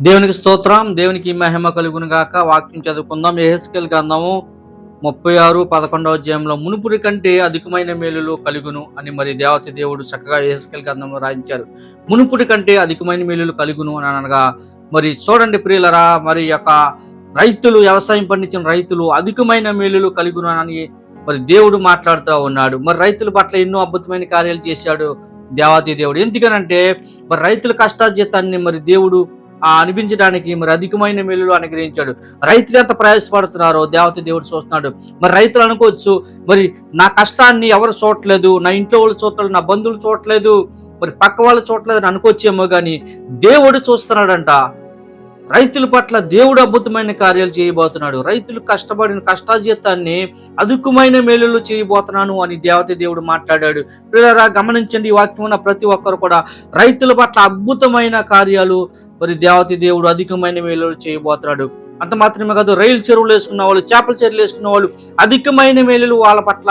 దేవునికి స్తోత్రం దేవునికి మహిమ కలుగును గాక. వాక్యం చదువుకుందాం. ఏహెస్కెల్ గ్రంథము ముప్పై ఆరు పదకొండవ అధ్యాయంలో మునుపురి కంటే అధికమైన మేలులు కలుగును అని మరి దేవత దేవుడు చక్కగా ఏహెస్కెల్ గ్రంథంలో రాయించారు. మునుపురి కంటే అధికమైన మేలులు కలుగును అని అనగా మరి చూడండి ప్రియులరా మరి యొక్క రైతులు వ్యవసాయం పండించిన రైతులు అధికమైన మేలులు కలుగును అని మరి దేవుడు మాట్లాడుతూ ఉన్నాడు. మరి రైతుల పట్ల ఎన్నో అద్భుతమైన కార్యాలు చేశాడు దేవాతి దేవుడు. ఎందుకనంటే మరి రైతుల కష్టార్జితాన్ని మరి దేవుడు అనిపించడానికి మరి అధికమైన మేలులు అనుగ్రహించాడు. రైతులు ఎంత ప్రయాసపడుతున్నారో దేవత దేవుడు చూస్తున్నాడు. మరి రైతులు అనుకోవచ్చు మరి నా కష్టాన్ని ఎవరు చూడట్లేదు నా ఇంట్లో వాళ్ళు చూడలేదు నా బంధువులు చూడట్లేదు మరి పక్క వాళ్ళు చూడట్లేదు అని అనుకోవచ్చేమో కానీ దేవుడు చూస్తున్నాడంట. రైతుల పట్ల దేవుడు అద్భుతమైన కార్యాలు చేయబోతున్నాడు. రైతులు కష్టపడిన కష్టాజీతాన్ని అదుకుమైన మేలులు చేయబోతున్నాను అని దేవత దేవుడు మాట్లాడాడు. పిల్లరా గమనించండి ఈ వాక్యం ఉన్న ప్రతి ఒక్కరు కూడా రైతుల పట్ల అద్భుతమైన కార్యాలు మరి దేవతి దేవుడు అధికమైన మేలులు చేయబోతున్నాడు. అంత మాత్రమే కాదు రైలు చెరువులు వేసుకున్న వాళ్ళు చేపల చెరువులు వేసుకున్న వాళ్ళు అధికమైన మేలులు వాళ్ళ పట్ల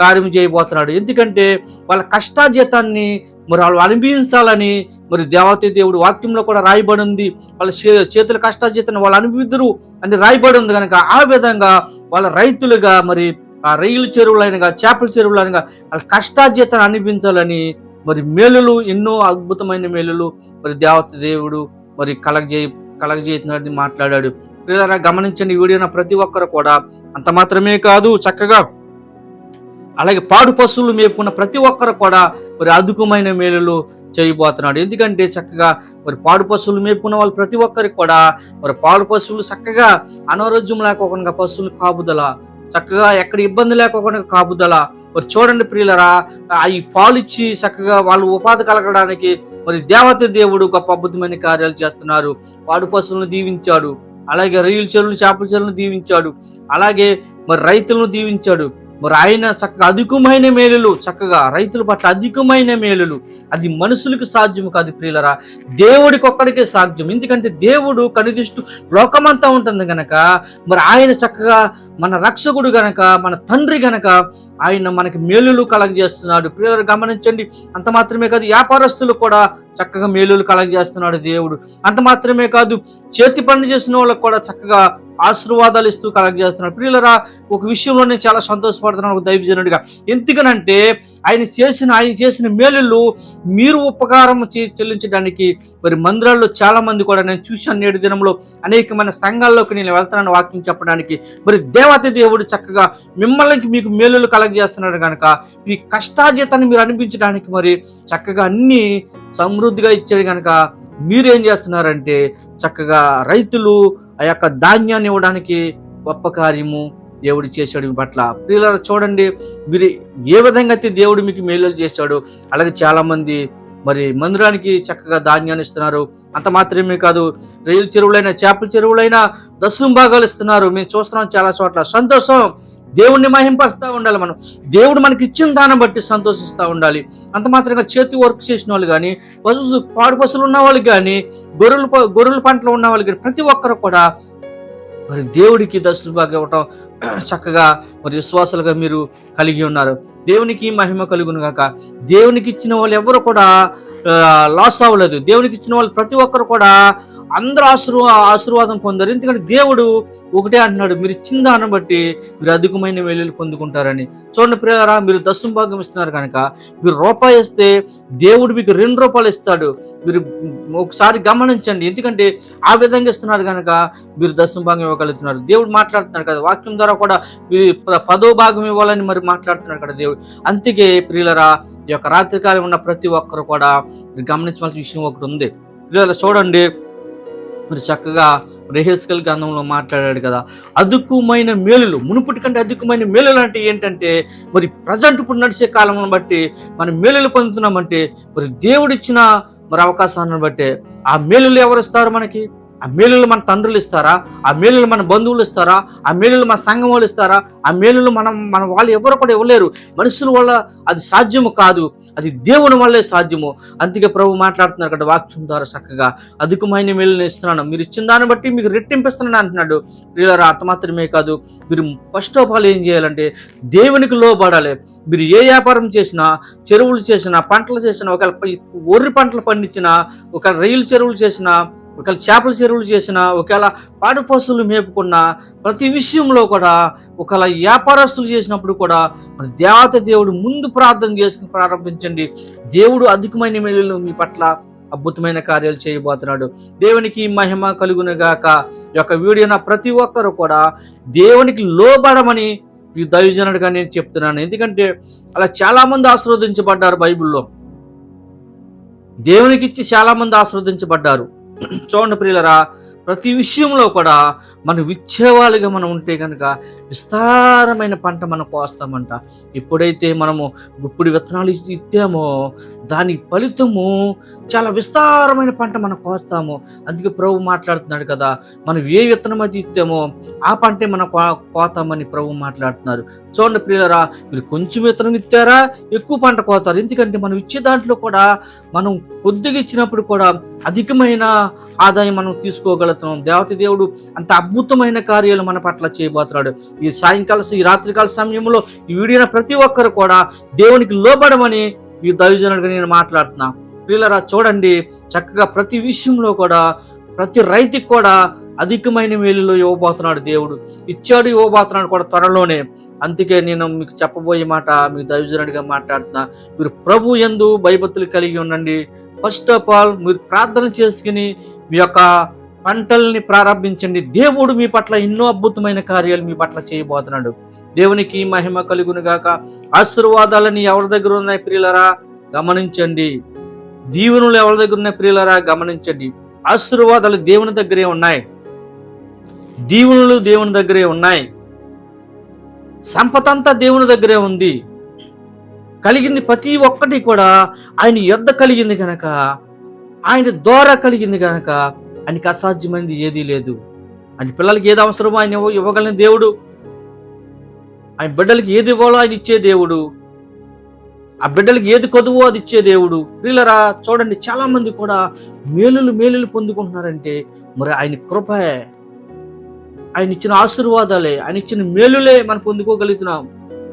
కార్యం చేయబోతున్నాడు. ఎందుకంటే వాళ్ళ కష్టాజీతాన్ని మరి వాళ్ళు అనుభవించాలని మరి దేవత దేవుడు వాక్యంలో కూడా రాయబడి ఉంది వాళ్ళ చే- చేతుల కష్టాజీతను వాళ్ళు అనుభవిద్దరు అని రాయబడి ఉంది కనుక ఆ విధంగా వాళ్ళ రైతులుగా మరి ఆ రైలు చెరువులైనగా చేపల చెరువులైనగా వాళ్ళ కష్టాజీతను అనిపించాలని మరి మేలులు ఎన్నో అద్భుతమైన మేలులు మరి దేవత దేవుడు మరి కలగజే కలగజేసినట్టు మాట్లాడాడు. పిల్లరా గమనించండి వీడియో ప్రతి ఒక్కరు కూడా అంత మాత్రమే కాదు చక్కగా అలాగే పాడు పశువులు మేపుకున్న ప్రతి ఒక్కరు కూడా మరి అద్భుతమైన మేలులు చేయబోతున్నాడు. ఎందుకంటే చక్కగా మరి పాడు పశువులు మేపుకున్న వాళ్ళు ప్రతి ఒక్కరికి కూడా మరి పాడు పశువులు చక్కగా అనారోగ్యం లేకోకుండా పశువులు కాపుదల చక్కగా ఎక్కడ ఇబ్బంది లేకోకుండా కాపుదల. మరి చూడండి ప్రియులరా ఈ పాలు ఇచ్చి చక్కగా వాళ్ళు ఉపాధి కలగడానికి మరి దేవత దేవుడు గొప్ప అద్భుతమైన కార్యాలు చేస్తున్నారు. పాడు పశువులను దీవించాడు. అలాగే రొయ్యల చెరువులు చేపల చెరువులను దీవించాడు. అలాగే మరి రైతులను దీవించాడు. మరి ఆయన చక్కగా అధికమైన మేలులు చక్కగా రైతుల పట్ల అధికమైన మేలులు. అది మనుషులకు సాధ్యం కాదు ప్రియులరా. దేవుడికి ఒక్కడికే సాధ్యం. ఎందుకంటే దేవుడు కనిదిష్టు లోకమంతా ఉంటుంది కనుక మరి ఆయన చక్కగా మన రక్షకుడు గనక మన తండ్రి గనక ఆయన మనకి మేలులు కలగజేస్తున్నాడు. ప్రియులు గమనించండి అంత మాత్రమే కాదు వ్యాపారస్తులు కూడా చక్కగా మేలులు కలగజేస్తున్నాడు దేవుడు. అంత మాత్రమే కాదు చేతి పని చేసిన వాళ్ళకు కూడా చక్కగా ఆశీర్వాదాలు ఇస్తూ కలగజేస్తున్నాడు. ప్రియులరా ఒక విషయంలో నేను చాలా సంతోషపడుతున్నాను ఒక దైవజనుడిగా. ఎందుకనంటే ఆయన చేసిన ఆయన చేసిన మేలులు మీరు ఉపకారం చెల్లించడానికి మరి మందిరాల్లో చాలా మంది కూడా నేను చూశాను నేడు దినంలో. అనేకమైన సంఘాల్లోకి నేను వెళ్తానని వాక్యం చెప్పడానికి. మరి దేవత దేవుడు చక్కగా మిమ్మల్ని మీకు మేలులు కలగజేస్తున్నాడు కనుక మీ కష్టాజీతాన్ని మీరు అనిపించడానికి మరి చక్కగా అన్ని సమృద్ధిగా ఇచ్చాడు కనుక మీరేం చేస్తున్నారంటే చక్కగా రైతులు ఆ యొక్క ధాన్యాన్ని ఇవ్వడానికి గొప్ప కార్యము దేవుడు చేశాడు మీ పట్ల. ప్రియులారా చూడండి మీరు ఏ విధంగా అయితే దేవుడు మీకు మేలు చేశాడు అలాగే చాలామంది మరి మందిరానికి చక్కగా ధాన్యాన్ని ఇస్తున్నారు. అంత మాత్రమే కాదు రైలు చెరువులైనా చేపల చెరువులైనా దశం భాగాలు ఇస్తున్నారు. మేము చూస్తున్నాం చాలా చోట్ల. సంతోషం. దేవుణ్ణి మహింపస్తూ ఉండాలి మనం. దేవుడు మనకి ఇచ్చిన దాన్ని బట్టి సంతోషిస్తూ ఉండాలి. అంత మాత్రంగా చేతి వర్క్ చేసిన వాళ్ళు కానీ పశు పాడు పశువులు ఉన్న వాళ్ళు కానీ గొర్రెలు గొర్రెల పంటలు ఉన్న వాళ్ళు కానీ ప్రతి ఒక్కరు కూడా మరి దేవుడికి దశలు ఇవ్వటం చక్కగా మరి విశ్వాసాలుగా మీరు కలిగి ఉన్నారు. దేవునికి మహిమ కలుగును గాక. దేవునికి ఇచ్చిన వాళ్ళు ఎవరు కూడా లాస్ అవ్వలేదు. దేవునికి ఇచ్చిన వాళ్ళు ప్రతి ఒక్కరు కూడా అందరూ ఆశీర్వా ఆశీర్వాదం పొందారు. ఎందుకంటే దేవుడు ఒకటే అంటున్నాడు మీరు ఇచ్చిన దాన్ని బట్టి మీరు అధికమైన వెళ్ళి పొందుకుంటారని. చూడండి ప్రియారా మీరు దశం భాగం ఇస్తున్నారు కనుక మీరు రూపాయి ఇస్తే దేవుడు మీకు రెండు రూపాయలు ఇస్తాడు. మీరు ఒకసారి గమనించండి. ఎందుకంటే ఆ విధంగా ఇస్తున్నారు కనుక మీరు దశం భాగం ఇవ్వగలుగుతున్నారు. దేవుడు మాట్లాడుతున్నారు కదా వాక్యం ద్వారా కూడా మీరు పదో భాగం ఇవ్వాలని మరి మాట్లాడుతున్నారు కదా దేవుడు. అందుకే ప్రియులరా ఈ యొక్క రాత్రికాలం ఉన్న ప్రతి ఒక్కరు కూడా మీరు గమనించవలసిన విషయం ఒకటి ఉంది. ప్రియుల చూడండి మరి చక్కగా రెహెస్కల్ గ్రంథంలో మాట్లాడాడు కదా. అదుకుమైన మేలులు మునుపటి కంటే అదుకుమైన మేలులు అంటే ఏంటంటే మరి ప్రజెంట్ ఇప్పుడు నడిచే కాలంలో బట్టి మనం మేలులు పొందుతున్నామంటే మరి దేవుడిచ్చిన మరి అవకాశాన్ని బట్టి ఆ మేలులు ఎవరు ఇస్తారు మనకి? ఆ మేలులు మన తండ్రులు ఇస్తారా? ఆ మేలులు మన బంధువులు ఇస్తారా? ఆ మేలులు మన సంఘం వాళ్ళు ఇస్తారా? ఆ మేలులు మనం మన వాళ్ళు ఎవరు కూడా ఇవ్వలేరు. మనుషుల వల్ల అది సాధ్యము కాదు. అది దేవుని వల్లే సాధ్యము. అందుకే ప్రభు మాట్లాడుతున్నారు కదా వాక్యం ద్వారా చక్కగా. అధికమైన మేలుని ఇస్తున్నాను. మీరు ఇచ్చిన దాన్ని బట్టి మీకు రెట్టింపిస్తున్నాను అంటున్నాడు. ప్రియులారా అంత మాత్రమే కాదు మీరు ఫస్ట్ ఆఫ్ ఆల్ ఏం చేయాలంటే దేవునికి లోబడాలి. మీరు ఏ వ్యాపారం చేసినా చెరువులు చేసినా పంటలు చేసినా ఒకవేళ ఒర్రి పంటలు పండించినా ఒక రైలు చెరువులు చేసినా ఒకవేళ చేపల చెరువులు చేసినా ఒకవేళ పాడి పశువులు మేపుకున్నా ప్రతి విషయంలో కూడా ఒకవేళ వ్యాపారస్తులు చేసినప్పుడు కూడా మన దేవత దేవుడు ముందు ప్రార్థన చేసుకుని ప్రారంభించండి. దేవుడు అధికమైన మేలు మీ పట్ల అద్భుతమైన కార్యాలు చేయబోతున్నాడు. దేవునికి మహిమ కలుగునుగాక. ఈ యొక్క వీడియోన ప్రతి ఒక్కరు కూడా దేవునికి లోబడమని ఈ దైవజనుడిగా నేను చెప్తున్నాను. ఎందుకంటే అలా చాలామంది ఆశీర్వదించబడ్డారు బైబిల్లో. దేవునికి ఇచ్చి చాలామంది ఆశీర్వదించబడ్డారు. చూడండి ప్రియులరా ప్రతి విషయంలో కూడా మనం విచ్చేవాళ్ళుగా మనం ఉంటే కనుక విస్తారమైన పంట మనం కోస్తామంట ఎప్పుడైతే మనము గుప్పుడు విత్తనాలు ఇచ్చామో ఇత్తామో దాని ఫలితము చాలా విస్తారమైన పంట మనం కోస్తాము అందుకే ప్రభు మాట్లాడుతున్నాడు కదా మనం ఏ విత్తనం అది ఇస్తామో ఆ పంటే మనం కో కోతామని ప్రభు మాట్లాడుతున్నారు. చూడండి ప్రియులరా మీరు కొంచెం విత్తనం ఇస్తారా ఎక్కువ పంట కోతారు. ఎందుకంటే మనం ఇచ్చే దాంట్లో కూడా మనం కొద్దిగా ఇచ్చినప్పుడు కూడా అధికమైన ఆదాయం మనం తీసుకోగలుగుతున్నాం. దేవత దేవుడు అంత అద్భుతమైన కార్యాలు మన పట్ల చేయబోతున్నాడు. ఈ సాయంకాల ఈ రాత్రికాల సమయంలో ఈ వీడియోన ప్రతి ఒక్కరు కూడా దేవునికి లోబడమని ఈ దైవజనుడిగా నేను మాట్లాడుతున్నా. పిల్లరా చూడండి చక్కగా ప్రతి విషయంలో కూడా ప్రతి రైతుకి కూడా అధికమైన మేలులో ఇవ్వబోతున్నాడు దేవుడు. ఇచ్చాడు ఇవ్వబోతున్నాడు కూడా త్వరలోనే. అందుకే నేను మీకు చెప్పబోయే మాట మీ దైవజనుడిగా మాట్లాడుతున్నా. మీరు ప్రభు ఎందు భయభక్తులు కలిగి ఉండండి. ఫస్ట్ ఆఫ్ ఆల్ మీరు ప్రార్థన చేసుకుని మీ యొక్క పంటల్ని ప్రారంభించండి. దేవుడు మీ పట్ల ఎన్నో అద్భుతమైన కార్యాలు మీ పట్ల చేయబోతున్నాడు. దేవునికి మహిమ కలుగును గాక. ఆశీర్వాదాలని ఎవరి దగ్గర ఉన్నాయి ప్రియులరా? గమనించండి. దీవెనలు ఎవరి దగ్గర ఉన్నాయి ప్రియులరా? గమనించండి. ఆశీర్వాదాలు దేవుని దగ్గరే ఉన్నాయి. దీవెనలు దేవుని దగ్గరే ఉన్నాయి. సంపద అంతా దేవుని దగ్గరే ఉంది. కలిగింది ప్రతి ఒక్కటి కూడా ఆయన యొద్ద కలిగింది కనుక ఆయన ద్వారా కలిగింది కనుక ఆయనకి అసాధ్యమైనది ఏదీ లేదు. ఆయన పిల్లలకి ఏది అవసరమో ఆయన ఇవ్వ- ఇవ్వగలిగిన దేవుడు. ఆయన బిడ్డలకి ఏది ఇవ్వాలో ఆయన ఇచ్చే దేవుడు. ఆ బిడ్డలకి ఏది కొదువో అది ఇచ్చే దేవుడు. ప్రియులరా చూడండి చాలా మంది కూడా మేలులు మేలులు పొందుకుంటున్నారంటే మరి ఆయన కృపే ఆయన ఇచ్చిన ఆశీర్వాదాలే ఆయన ఇచ్చిన మేలులే మనం పొందుకోగలుగుతున్నాం.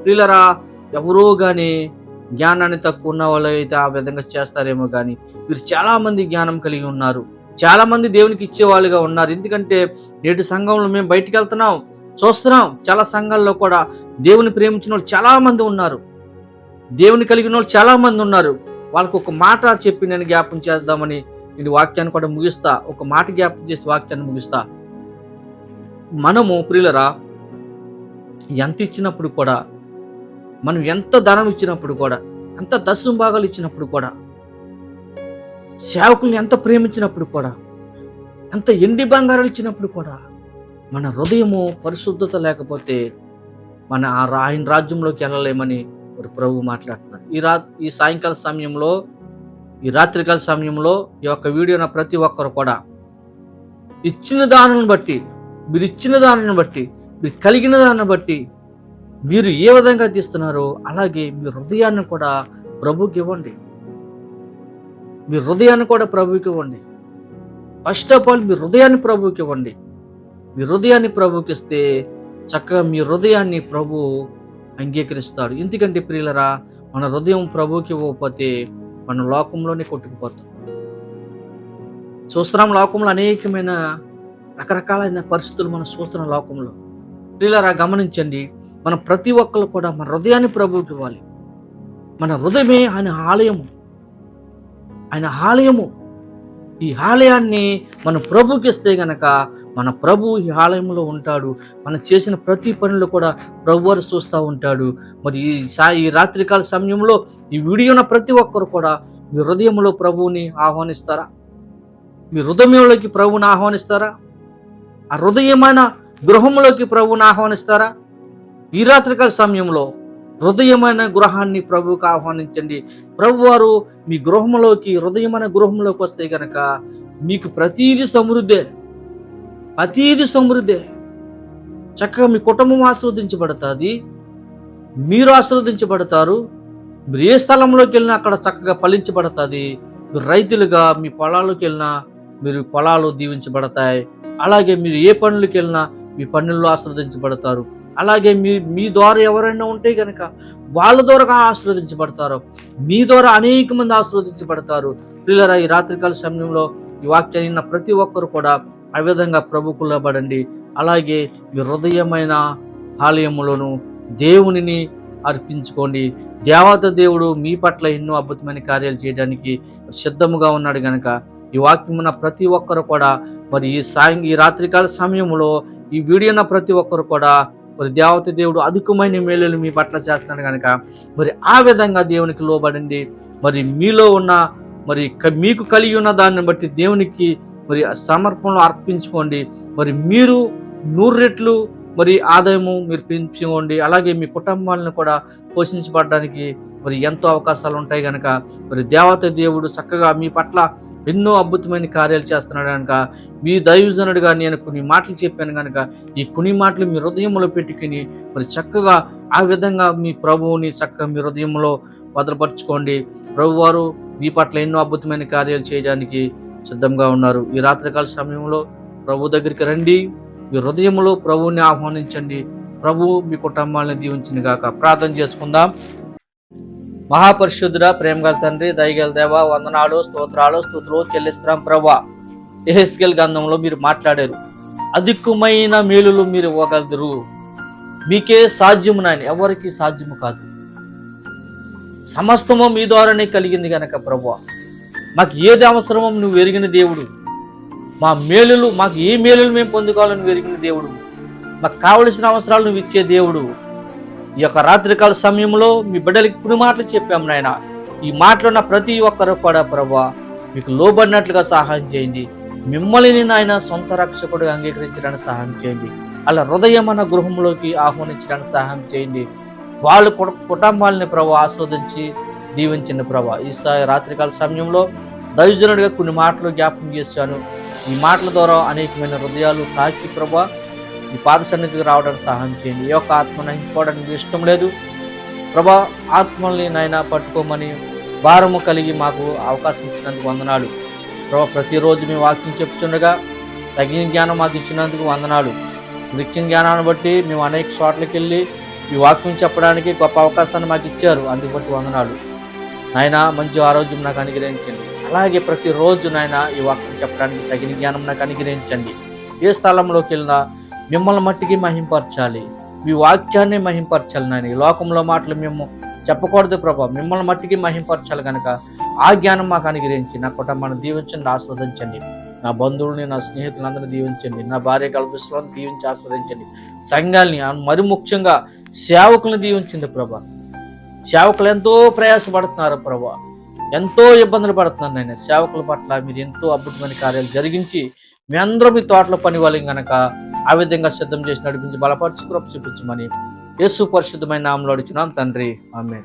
ప్రియులరా ఎవరో కానీ జ్ఞానాన్ని తక్కువ ఉన్న వాళ్ళు అయితే ఆ విధంగా చేస్తారేమో కానీ వీరు చాలామంది జ్ఞానం కలిగి ఉన్నారు. చాలామంది దేవునికి ఇచ్చేవాళ్ళుగా ఉన్నారు. ఎందుకంటే నేటి సంఘంలో మేము బయటికి వెళ్తున్నాం చూస్తున్నాం. చాలా సంఘాల్లో కూడా దేవుని ప్రేమించిన వాళ్ళు చాలామంది ఉన్నారు. దేవుని కలిగిన వాళ్ళు చాలామంది ఉన్నారు. వాళ్ళకు ఒక మాట చెప్పి నేను జ్ఞాపం చేద్దామని నేను వాక్యాన్ని కూడా ముగిస్తా. ఒక మాట జ్ఞాపం చేసి వాక్యాన్ని ముగిస్తా. మనము ప్రియులరా ఎంత ఇచ్చినప్పుడు కూడా మనం ఎంత ధనం ఇచ్చినప్పుడు కూడా ఎంత దశం భాగాలు ఇచ్చినప్పుడు కూడా సేవకుల్ని ఎంత ప్రేమించినప్పుడు కూడా ఎంత ఎండి బంగారాలు ఇచ్చినప్పుడు కూడా మన హృదయము పరిశుద్ధత లేకపోతే మన ఆ రా- ఆయన రాజ్యంలోకి వెళ్ళలేమని మరి ప్రభు మాట్లాడుతున్నారు. ఈ రా ఈ సాయంకాల సమయంలో ఈ రాత్రికాల సమయంలో ఈ యొక్క వీడియోన ప్రతి ఒక్కరు కూడా ఇచ్చిన దానిని బట్టి మీరు ఇచ్చిన దానిని బట్టి మీరు కలిగిన దాన్ని బట్టి మీరు ఏ విధంగా తీస్తున్నారో అలాగే మీ హృదయాన్ని కూడా ప్రభుకి ఇవ్వండి. మీ హృదయాన్ని కూడా ప్రభుకి ఇవ్వండి. ఫస్ట్ ఆఫ్ ఆల్ మీ హృదయాన్ని ప్రభుకి ఇవ్వండి. మీ హృదయాన్ని ప్రభుకి ఇస్తే చక్కగా మీ హృదయాన్ని ప్రభు అంగీకరిస్తాడు. ఎందుకంటే ప్రియులరా మన హృదయం ప్రభుకి ఇవ్వకపోతే మన లోకంలోనే కొట్టుకుపోతాం. చూస్తున్నాం లోకంలో అనేకమైన రకరకాలైన పరిస్థితులు మనం చూస్తున్నాం లోకంలో. ప్రియులరా గమనించండి. మన ప్రతి ఒక్కరు కూడా మన హృదయాన్ని ప్రభువుకి ఇవ్వాలి. మన హృదయమే ఆయన ఆలయము. ఆయన ఆలయము. ఈ ఆలయాన్ని మన ప్రభుకి ఇస్తే గనక మన ప్రభు ఈ ఆలయంలో ఉంటాడు. మనం చేసిన ప్రతి పనులు కూడా ప్రభు వారు చూస్తూ ఉంటాడు. మరి ఈ సా ఈ రాత్రికాల సమయంలో ఈ వీడియోన ప్రతి ఒక్కరు కూడా మీ హృదయంలో ప్రభువుని ఆహ్వానిస్తారా? మీ హృదయంలోకి ప్రభువుని ఆహ్వానిస్తారా? ఆ హృదయమైన గృహంలోకి ప్రభువుని ఆహ్వానిస్తారా? ఈ రాత్రికాల సమయంలో హృదయమైన గృహాన్ని ప్రభుకు ఆహ్వానించండి. ప్రభువారు మీ గృహంలోకి హృదయమైన గృహంలోకి వస్తే గనక మీకు ప్రతీది సమృద్ధే. ప్రతీది సమృద్ధే. చక్కగా మీ కుటుంబం ఆశీర్వదించబడుతుంది. మీరు ఆశీర్వదించబడతారు. మీరు ఏ స్థలంలోకి వెళ్ళినా అక్కడ చక్కగా ఫలించబడుతుంది. మీరు రైతులుగా మీ పొలాలకు వెళ్ళినా మీరు పొలాలు దీవించబడతాయి. అలాగే మీరు ఏ పనులకు వెళ్ళినా మీ పనుల్లో ఆశీర్వదించబడతారు. అలాగే మీ మీ ద్వారా ఎవరైనా ఉంటే కనుక వాళ్ళ ద్వారా ఆశీర్వదించబడతారు మీ ద్వారా అనేక మంది ఆశీర్వదించబడతారు. పిల్లరా ఈ రాత్రికాల సమయంలో ఈ వాక్యాన్ని విన్న ప్రతి ఒక్కరు కూడా ఆ విధంగా ప్రభుకులబడండి అలాగే మీ హృదయమైన ఆలయములోను దేవునిని అర్పించుకోండి. దేవత దేవుడు మీ పట్ల ఎన్నో అద్భుతమైన కార్యాలు చేయడానికి సిద్ధముగా ఉన్నాడు గనక ఈ వాక్యం ఉన్న ప్రతి ఒక్కరు కూడా మరి ఈ సాయం ఈ రాత్రికాల సమయంలో ఈ వీడియో ఉన్న ప్రతి ఒక్కరు కూడా మరి దేవత దేవుడు అధికమైన మేలులు మీ పట్ల చేస్తున్నాడు కనుక మరి ఆ విధంగా దేవునికి లోబడండి. మరి మీలో ఉన్న మరి క- మీకు కలిగి ఉన్న దాన్ని బట్టి దేవునికి మరి సమర్పణలు అర్పించుకోండి. మరి మీరు నూరు రెట్లు మరి ఆదాయము మీరు పెంచుకోండి. అలాగే మీ కుటుంబాలను కూడా పోషించబడడానికి మరి ఎంతో అవకాశాలు ఉంటాయి కనుక మరి దేవత దేవుడు చక్కగా మీ పట్ల ఎన్నో అద్భుతమైన కార్యాలు చేస్తున్నాడు కనుక మీ దైవజనుడిగా నేను కొన్ని మాటలు చెప్పాను కనుక ఈ కొన్ని మాటలు మీ హృదయంలో పెట్టుకుని మరి చక్కగా ఆ విధంగా మీ ప్రభువుని చక్కగా మీ హృదయంలో భద్రపరచుకోండి. ప్రభువారు మీ పట్ల ఎన్నో అద్భుతమైన కార్యాలు చేయడానికి సిద్ధంగా ఉన్నారు. ఈ రాత్రికాల సమయంలో ప్రభు దగ్గరికి రండి. మీ హృదయంలో ప్రభువుని ఆహ్వానించండి. ప్రభు మీ కుటుంబాలను దీవించిన గాక. ప్రార్థన చేసుకుందాం. మహాపరిశుద్ధుడ ప్రేమగల తండ్రి దయగల దేవ వందనాలు స్తోత్రాలు స్తోత్రాలు చెల్లిస్తున్నాం ప్రభా. ఎహెస్కెల్ గంధంలో మీరు మాట్లాడారు అధికమైన మేలులు మీరు ఇవ్వగలరు. మీకే సాధ్యము నాయన ఎవరికి సాధ్యము కాదు. సమస్తము మీ ద్వారానే కలిగింది గనక ప్రభు. మాకు ఏది అవసరమో నువ్వు ఎరిగిన దేవుడు. మా మేలులు మాకు ఏ మేలులు మేము పొందుకోవాలని ఎరిగిన దేవుడు. మాకు కావలసిన అవసరాలు నువ్వు ఇచ్చే దేవుడు. ఈ యొక్క రాత్రికాల సమయంలో మీ బిడ్డలకి ఇప్పుడు మాటలు చెప్పాము నాయన. ఈ మాటలు ఉన్న ప్రతి ఒక్కరు కూడా ప్రభా మీకు లోబడినట్లుగా సహాయం చేయండి. మిమ్మల్ని నాయన సొంత రక్షకుడిగా అంగీకరించడానికి సహాయం చేయండి. అలా హృదయం అన్న గృహంలోకి ఆహ్వానించడానికి సహాయం చేయండి. వాళ్ళ కుటుంబాలని ప్రభా ఆస్వాదించి దీవించండి ప్రభా. ఈ స- రాత్రికాల సమయంలో దైవజనుడిగా కొన్ని మాటలు జ్ఞాపకం చేశాను. ఈ మాటల ద్వారా అనేకమైన హృదయాలు తాకి ప్రభా ఈ పాద సన్నిధికి రావడానికి సహాయం చేయండి. ఈ యొక్క ఆత్మను నహించుకోవడానికి ఇష్టం లేదు. ప్రభా ఆత్మల్ని నాయన పట్టుకోమని భారము కలిగి మాకు అవకాశం ఇచ్చినందుకు వందనాలు. ప్రభా ప్రతిరోజు మేము వాక్యం చెప్తుండగా తగిన జ్ఞానం మాకు ఇచ్చినందుకు వందనాలు. నిత్యం జ్ఞానాన్ని బట్టి మేము అనేక చోట్లకి వెళ్ళి ఈ వాక్యం చెప్పడానికి గొప్ప అవకాశాన్ని మాకు ఇచ్చారు. అందుకు బట్టి వందనాలు. నాయన మంచి ఆరోగ్యం నాకు అనుగ్రహించండి. అలాగే ప్రతిరోజు నాయన ఈ వాక్యం చెప్పడానికి తగిన జ్ఞానం నాకు అనుగ్రహించండి. ఏ స్థలంలోకి వెళ్ళినా మిమ్మల్ని మట్టికి మహింపరచాలి. మీ వాక్యాన్ని మహింపరచాలి నాయన. ఈ లోకంలో మాటలు మేము చెప్పకూడదు ప్రభా. మిమ్మల్ని మట్టికి మహింపరచాలి కనుక ఆ జ్ఞానం మాకు అనుగ్రహించి నా కుటుంబాన్ని దీవించండి ఆస్వాదించండి నా బంధువుల్ని నా స్నేహితులందరినీ దీవించండి. నా భార్య కల్పిస్తులను దీవించి ఆస్వాదించండి సంఘాల్ని మరి ముఖ్యంగా సేవకులను దీవించింది ప్రభా. సేవకులు ఎంతో ప్రయాసపడుతున్నారు ప్రభా. ఎంతో ఇబ్బందులు పడుతున్నారు నేను సేవకుల పట్ల మీరు ఎంతో అద్భుతమైన కార్యాలు జరిగించి మీ అందరూ మీ తోటలో పని వాళ్ళం కనుక ఆ విధంగా సిద్ధం చేసి నడిపించి బలపరిచి కృప చూపించమని యేసు పరిశుద్ధమైన నామంలో అడుగుతున్నాం తండ్రి. ఆమె